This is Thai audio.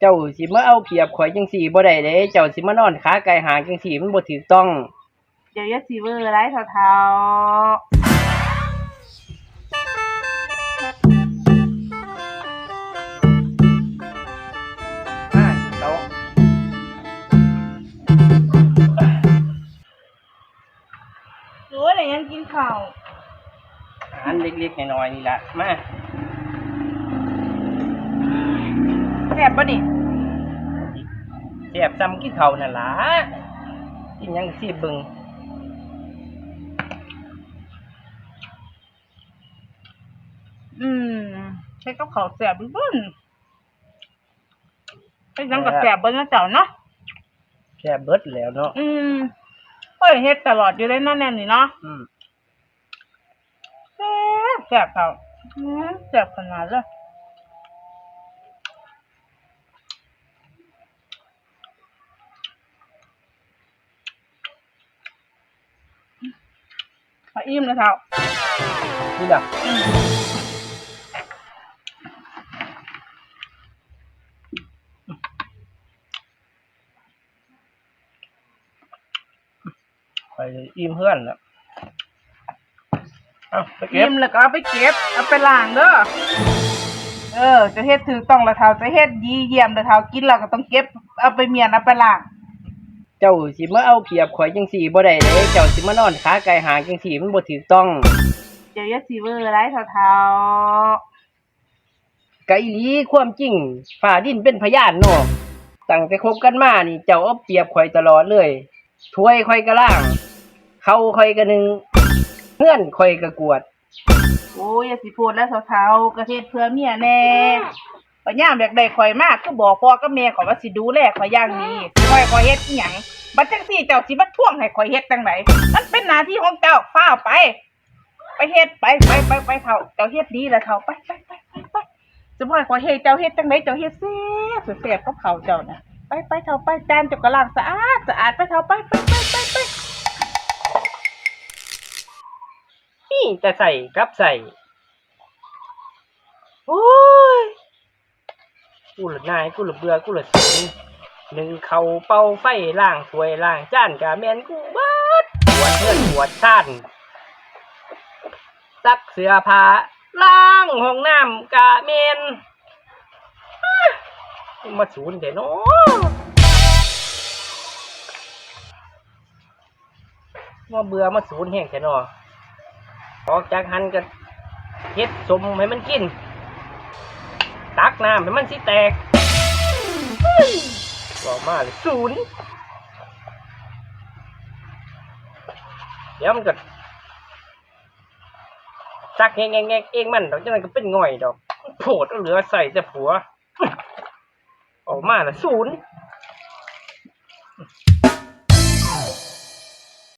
เจ้าสิมาเอาเปรียบข่อยจังสี่บ่ได้เด้เจ้าสิมานอนขาไก่หางจังสี่มันบ่ถูกต้อง เดี๋ยวอยาสีเวอร์ไรเท่าๆอ่าเจ้าหรือว่าอะไรยังกินข้าวอาหารเล็กๆน้อยๆนี่ล่ะมา แซ่ บปะนี่แซ่บซ้ำกินข้าวนั่นล่ะกินหยังก็สิเบิ่งอืมใช้กับข้าวแซ่บเบิ้นไอ้ยังกับแซ่บเบิ้นนะเจ้าเนาะแซ่บเบิดแล้วเนาะอืมเอ้ยเฮ็ดตลอดอยู่เลยเนาะแน่นี่เนาะอืมแซ่บแซ่บเขาอืมแซ่บขนาดเลย พออิ่มแล้วเท่านี่ล่ะไปอิ่มเพื่อนแล้วเอาไปเก็อิ่บมแล้วก็เอาไปเก็บ เอาไปล้างเด้อ เออ จะเฮ็ดถือต้องละเท่าจะเฮ็ดดีเยี่ยมละเท่ากินแล้วก็ต้องเก็บ เอาไปเมียนเอาไปล้าง เจ้าสิมาเอาเปรียบข่อยจังสี่บ่ได้เด้เจ้าสิมานอนขาไก่หางจังสี่มันบ่ถูกต้อง เดี๋ยวอยาสีเวอร์ไรเท่าเท่าไกอีหลีความจริงฝ่าดินเป็นพยานเนาะตั้งแต่คบกันมานี่ เจ้าเอาเปรียบข่อยตลอดเลยถ้วยข่อยก็ล่าง เขาข่อยก็หนึงเงื่อนข่อยก็กวดโอ้ยอย่าสิพูดแล้วเท่าเท่ากระเทศเพื่อเมียแน่ ปัญญามอยากได้ข่อยมากก็บอกพ่อกับแม่ข่อยว่าสิดูแลข่อยอย่างดีข่อยข่อยเฮ็ดอีหยังบัดจังซี่เจ้าสิมาท่วงให้ข่อยเฮ็ดจังไดมันเป็นหน้าที่ของเจ้าฟ้าไป ไปเฮ็ดไปไปไปไปเท่าเจ้าเฮ็ดดีแล้วเท่าไปไปไปไปไปสมมติข่อยเฮ็ดเจ้าเฮ็ดจังไดเจ้าเฮ็ดแซ่บแซ่บกับเขาเจ้าน่ะไปไปเท่าไปจานเจ้าก็ล้างสะอาดสะอาดไปเท่าไปไปไปไปไปนี่แต่ใส่กับใส่โอ้ย กูหละนายกูหละเบื่อกูหละสิงหนึ่งเขาเป่าไฟล่างถวยล่างจ้านกะแมนกูเบิดปวดเพื่อนปวดท่านซักเสื้อผ้าล้างห้องน้ำกะแมนมาสูนเดี๋ยวนาะมาเบื่อมาสูนแห้งแต่เนาะออกจากหันก็เฮ็ดสมให้มันกิน ตักน้ำให้มันสิแตกบอกมาเลยศูนย์เดี๋ยวมันก็ซักแงงๆเองมันดอกจังนั้นก็เป็นง่อยดอกโผดเหลือใส่แต่ผัว ออกมาละศูนย์